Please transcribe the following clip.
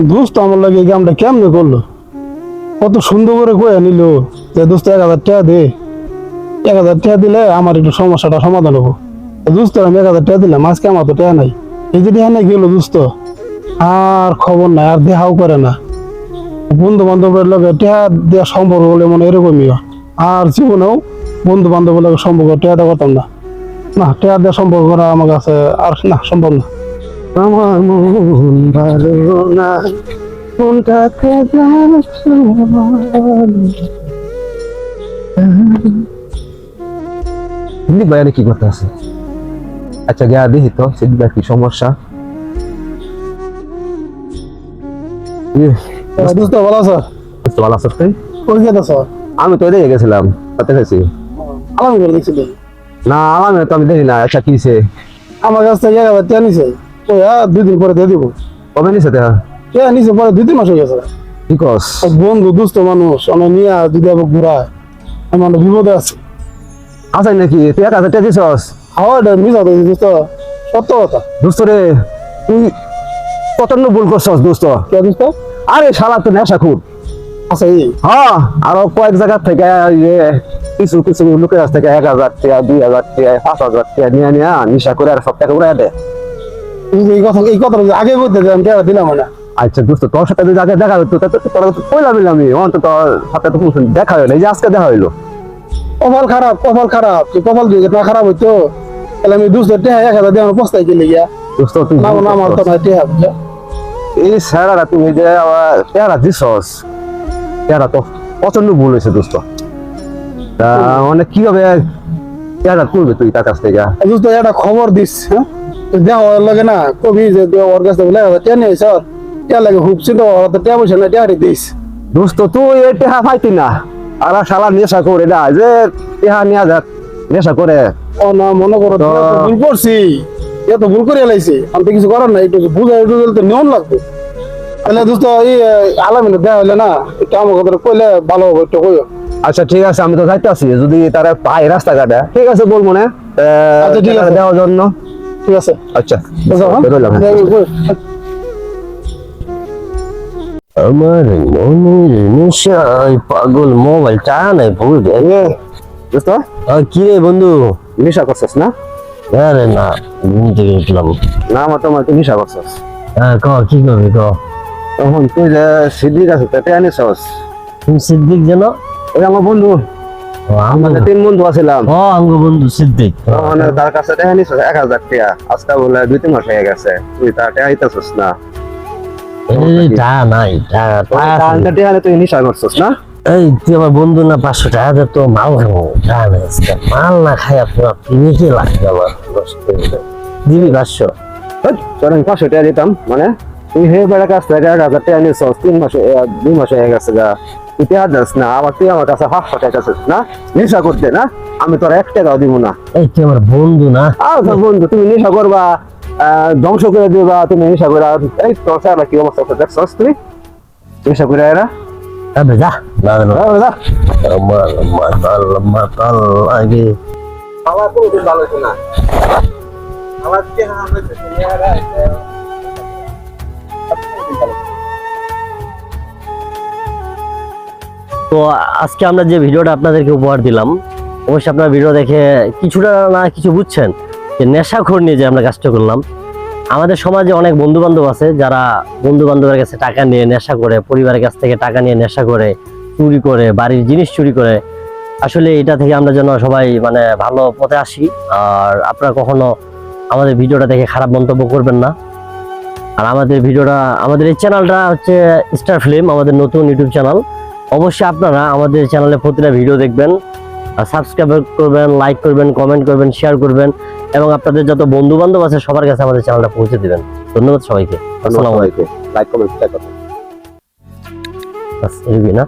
দোস্ত আমার লাগে এই কামটা কেমনে করল? কত সুন্দর করে কয়ে নিল যে, দোস্ত, এক হাজার টাকা দে। এক হাজার টাকা দিলে আমার একটু সমস্যাটা সমাধান হব। দোস্ত, আমি এক হাজার টাকা দিলাম, আজকে আমার তো টাকা নাই। এই যে টাকা নাই গেল দোস্ত, আর খবর নাই, আর দেখাও করে না। বন্ধু বান্ধবের লগে টেহা দেওয়া সম্পর্ক বলে মনে এরকমই আর জীবনেও বন্ধু বান্ধবের লগে সম্পর্ক টেহা দেওয়া করতাম না। না টেহা দেওয়া সম্পর্ক করা আমার কাছে আর না, সম্ভব না। আমার মন ভালো না। সিদ্দিক ভাই কি করতে আছে? আচ্ছা গিয়া দেখি তো কি সমস্যা? ভালো বুঝতে ভালো তুই? আমি তো এদিকে গেছিলাম তাতে গেছি। আলাম করে না আমি তো আমি দেখি না আচ্ছা কি হইছে? আমার কাছ থেকে নিছে। দুই দিন পরে দিয়ে দিব। কবে নিছে তা টাকা নিছে পরে দুই তিন মাস হয়ে গেছে। এক বন্ধু দুস্থ মানুষ আমি নিয়ে যদি আবার ঘুরায় আমি বিপদে আছি। আসাই নাকি? তুই এক হাজার টাকা দিছস হাওয়াটা মিস হতে দোস্ত সত্য কথা। দোস্ত রে তুই প্রচণ্ড ভুল করছস দোস্ত কে দোস্ত আরে শালা তো নেশা খুব। আচ্ছা হ্যাঁ আরও কয়েক জায়গা থেকে কিছু কিছু লোকের কাছ থেকে এক হাজার টাকা দুই হাজার টাকা পাঁচ হাজার টাকা নিয়ে নিয়ে নিশা করে আর সব টাকা উড়াই দেয় এই কথা এই কথাটা যে আগে বলতে আমি টাকা দিলাম না? আচ্ছা দোস্ত তোর সাথে যদি আগে দেখা হতো তোরা তো আমি অন্তত তোর সাথে তো কোনো দেখা হলো এই যে আজকে দেখা হইল। কপাল খারাপ কপাল খারাপ। কপাল দিয়ে না খারাপ হইতো? তাহলে আমি দুস্থ টাকা এক হাজার দিয়ে পস্তাই গেলে গিয়া। দোস্ত তুই না না আমার তো না এই স্যারারা তুমি যে পেয়ারা দিছস পেয়ারা তো প্রচণ্ড ভুল হয়েছে দোস্ত। তা মানে কীভাবে পেয়ারা করবে তুই তার কাছ থেকে? দোস্ত একটা খবর দিস হ্যাঁ? তো দেওয়া ওর লাগে না কবি যে ওর কাছ থেকে বলে টেন নিয়ে স্যার টেয়া লাগে খুব চিন্তা ওরা তো টেয়া পয়সা না টেয়া দিস। দোস্ত তুই এই টেহা পাইতি না। আর শালা নেশা করে না যে টেহা নিয়ে যাক নেশা করে। ও না মনে করো তো- ভুল করছি। এ তো ভুল করে লাইছি। আমি তো কিছু করার নাই একটু বুঝা একটু তো নিয়ম লাগবে। তাহলে দোস্ত এই আলামিনে দেওয়া হইলে না একটু আমার কথা কইলে ভালো হবে একটু কইও। আচ্ছা ঠিক আছে আমি তো যাইতে আছি। যদি তারা পাই রাস্তাঘাটে ঠিক আছে বলব না। আচ্ছা, ঠিক আছে। দেওয়ার জন্য। ঠিক আছে। আচ্ছা হ্যাঁ? হ্যাঁ। আমার মনের নেশায় পাগল মোবাইল টা নাই ভুল এ, দোস্ত কি রে বন্ধু? নেশা করছিস না? আরে না। ঘুম থেকে উঠলাম। না আমার তোমার তুই নেশা করছিস। হ্যাঁ ক কি করবি ক? তখন তুই যে সিদ্দিক আছে তাতে আনিছস তুমি সিদ্দিক যেন? ওই আমার বন্ধু। তিন বন্ধু আছিলাম। ও আঙ্গ বন্ধু সিদ্দিক। তখন তার কাছে টাকা এক হাজার টাকা। আজকে বলে দুই তিন মাস হয়ে গেছে। তুই তার টাকা দিতেছিস না। এই নাই টা টা টাকা টাকা তুই নেশা করছিস না? এই তুই আমার বন্ধু না পাঁচশো টাকা দে তো মাল খাব। মাল না খাই আপনার পিনিকে লাগবে আমার। হয়ে। দিবি পাঁচশো? হেৎ, তোর আমি পাঁচশো টাকা দিতাম মানে? তুই হে বেড়ার কাছ থেকে এক হাজার টাকা নিছস তিন মাসে দুই মাস হয়ে গেছে গা। টাকা না আবার তুই আমার কাছে পাঁচশো টাকা না? নেশা করতে না? আমি তোর এক টাকাও দিব না। এই তুই আমার বন্ধু না? আর বন্ধু তুমি নেশা করবা ধ্বংস করে দিবা তুমি নেশা করে এই তোর স্যার কি অবস্থা দেখছস তুই? নেশা করে এরা তবে যা না না, না। আহ, আমার মাতাল মাতাল লাগে। আমার কোনোদিন ভালো হতো না। আমার কি তো আজকে আমরা যে ভিডিওটা আপনাদেরকে উপহার দিলাম, অবশ্যই আপনার ভিডিও দেখে কিছুটা না কিছু বুঝছেন যে নেশাখোর নিয়ে যে আমরা কাজটা করলাম। আমাদের সমাজে অনেক বন্ধু বান্ধব আছে যারা বন্ধু বান্ধবের কাছে টাকা নিয়ে নেশা করে, পরিবারের কাছ থেকে টাকা নিয়ে নেশা করে, চুরি করে, বাড়ির জিনিস চুরি করে। আসলে এটা থেকে আমরা যেন সবাই মানে ভালো পথে আসি। আর আপনারা কখনো আমাদের ভিডিওটা দেখে খারাপ মন্তব্য করবেন না। আর আমাদের ভিডিওটা, আমাদের এই চ্যানেলটা হচ্ছে স্টার ফিল্ম আমাদের নতুন ইউটিউব চ্যানেল। অবশ্যই আপনারা আমাদের চ্যানেলে প্রতিটা ভিডিও দেখবেন। সাবস্ক্রাইব করবেন লাইক করবেন কমেন্ট করবেন শেয়ার করবেন এবং আপনাদের যত বন্ধু বান্ধব আছে সবার কাছে আমাদের চ্যানেলটা পৌঁছে দেবেন। ধন্যবাদ সবাইকে। আসসালামু আলাইকুম। লাইক কমেন্ট শেয়ার করবেন। না।